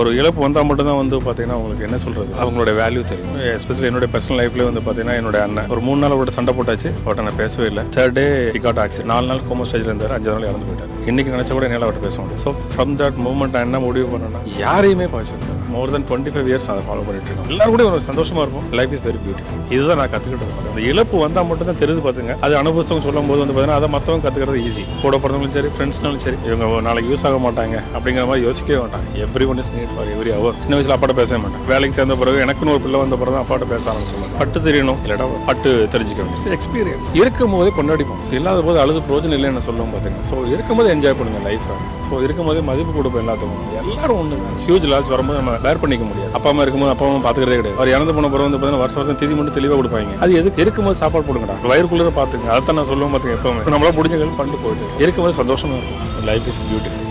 ஒரு இழப்பு வந்தால் மட்டும்தான் வந்து பார்த்தீங்கன்னா உங்களுக்கு என்ன சொல்றது? அவங்களோட வேல்யூ தெரியும். எஸ்பெஷலி என்னோட பர்சனல் லைஃப்ல வந்து பார்த்தீங்கன்னா என்னோட அண்ணன். ஒரு மூணு நாள் அவரோட சண்டை போட்டாச்சு. பட் நான் பேசவே இல்லை. தேர்ட் டே காட் ஆக்சிடென்ட் நாலு நாள் கோமோ ஸ்டேஜில் இருந்தார். அஞ்சு நாள் இறந்து போயிட்டார். இன்னைக்கு நினைச்ச கூட என்னால் அவர்கிட்ட பேச முடியும் ஸோ ஃப்ரம் தட் மூமெண்ட் நான் என்ன முடிவு பண்ணேன்னா யாரையுமே பாய்ச்சு more than twenty five years அதை ஃபாலோ பண்ணிட்டு இருக்கோம் எல்லாரும் கூட ஒரு சந்தோஷமா இருக்கும் லைஃப் இஸ் வெரி பியூட்டிஃபுல் இதுதான் நான் கற்றுக்கிட்டது அந்த இழப்பு வந்தால் மட்டும் தான் தெரிஞ்சு பார்த்துங்க. அது அனுபவத்தவங்க சொல்லும் போது வந்து பார்த்தீங்கன்னா அதை மற்றவங்க கற்றுக்கிறது ஈஸி கூட பிறந்தவங்களும் சரி ஃப்ரெண்ட்ஸ்னாலும் சரி இவங்க நாளைக்கு யூஸ் ஆக மாட்டாங்க அப்படிங்கிற மாதிரி யோசிக்கவே மாட்டாங்க. Every one is need for every அவர் சின்ன வயசுல அப்பாட்ட பேசவே மாட்டேன். வேலைக்கு சேர்ந்த பிறகு எனக்குன்னு ஒரு பிள்ளை வந்த பிறகு தான் அப்பாட்ட பேச ஆரம்பிச்சோம் பட்டு தெரியணும் இல்லடா பட்டு தெரிஞ்சுக்கணும் எக்ஸ்பீரியன்ஸ் இருக்கும் போதே கொண்டாடிப்போம். இல்லாத போது அழுது பிரோஜனம் இல்லைன்னு சொல்லுவோம் பார்த்தீங்கன்னா ஸோ இருக்கும்போது என்ஜாய் பண்ணுங்க லைஃப்பை ஸோ இருக்கும்போது மதிப்பு கொடுப்போம் எல்லாத்துக்கும். எல்லாரும் ஒன்று ஹியூஜ் லாஸ் வரும்போது நம்ம பேர் பண்ணிக்க முடியாது. அப்பா அம்மா இருக்கும்போது அப்பா அம்மா பாத்துக்கிறதே கிடையாது. அவர் இறந்து போன பிறகு வந்து பார்த்தீங்கன்னா வருஷம் வருஷம் திதி மட்டும் தெளிவாக கொடுப்பாங்க. அது எதுக்கு? இருக்கும்போது சாப்பாடு போடுங்கடா. வயிறுக்குள்ளே பார்த்துங்க. அதை தான் நான் சொல்லுவோம் பார்த்துங்க எப்பவுமே. நம்மளால முடிஞ்ச பண்ணிட்டு போயிட்டு இருக்கும்போது சந்தோஷமா இருக்கும். Life is beautiful